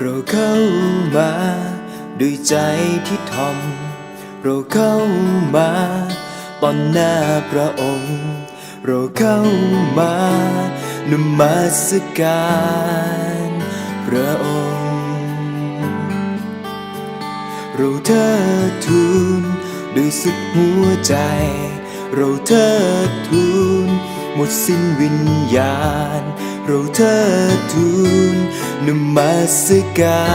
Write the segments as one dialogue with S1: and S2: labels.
S1: เราเข้ามาด้วยใจที่ทอม เราเข้ามาตอนหน้าพระองค์ เราเข้ามานมัสการพระองค์ เราเทิดทูนด้วยสุดหัวใจ เราเทิดทูนหมดสิ้นวิญญาณ เราเทิดทูน นมัสกา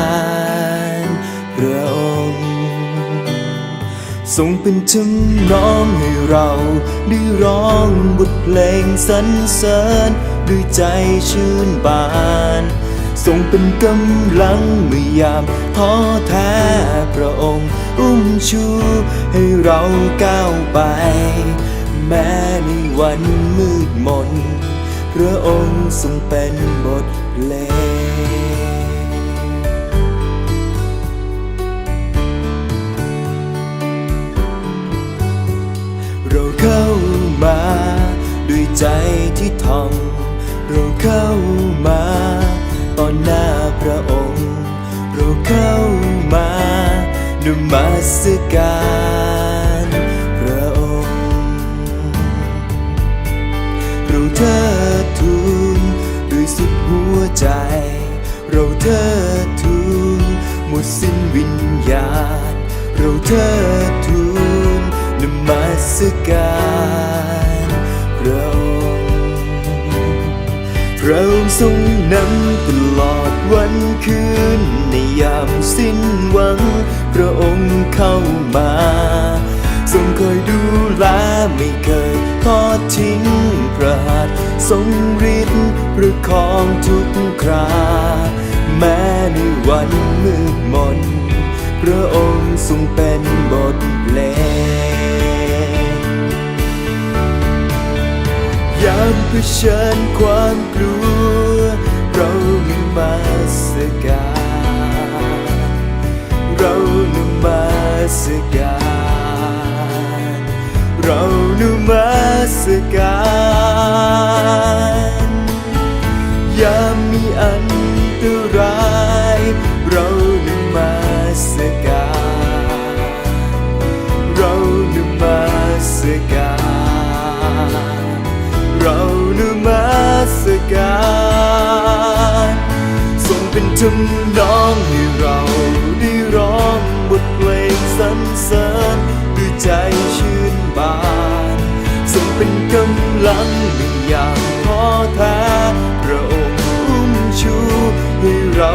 S1: รพระองค์ทรงเป็นทำน้องให้เราได้ร้องบทเพลงสรรเสริญด้วยใจชื่นบานทรงเป็นกำลังเมื่อยามท้อแท้พระองค์อุ้มชูให้เราก้าวไป แม้ในวันมืดมน พระองค์ทรงเป็นบทเพลง เราเข้ามาด้วยใจที่ทอมเราเข้ามาตอนหน้าพระองค์ เราเข้ามาด้วยมัสการพระองค์เราเทิดทูนด้วยสุดหัวใจ เราเทิดทูนหมดสิ้นวิญญาณ เราเทิดทูน สการพระองค์พระองค์ทรงนำตลอดวันคืนในยามสิ้นหวัง พระองค์เข้ามา ทรงคอยดูแลไม่เคยทอดทิ้งพระหัตถ์ทรงฤทธิ์ประคองทุกครา แม้ในวันมืดมน พระองค์ทรงเป็นามเผชิญความกลัว เรานมาสการเรานมาสการเรานมาสการยามมีอันตราย ทำน้องให้เราได้ร้องบทเพลงสรรเสริญด้วยใจชื่นบานส่งเป็นกำลังไม่อย่างพอแท้พระองค์อุ้มชูให้เรา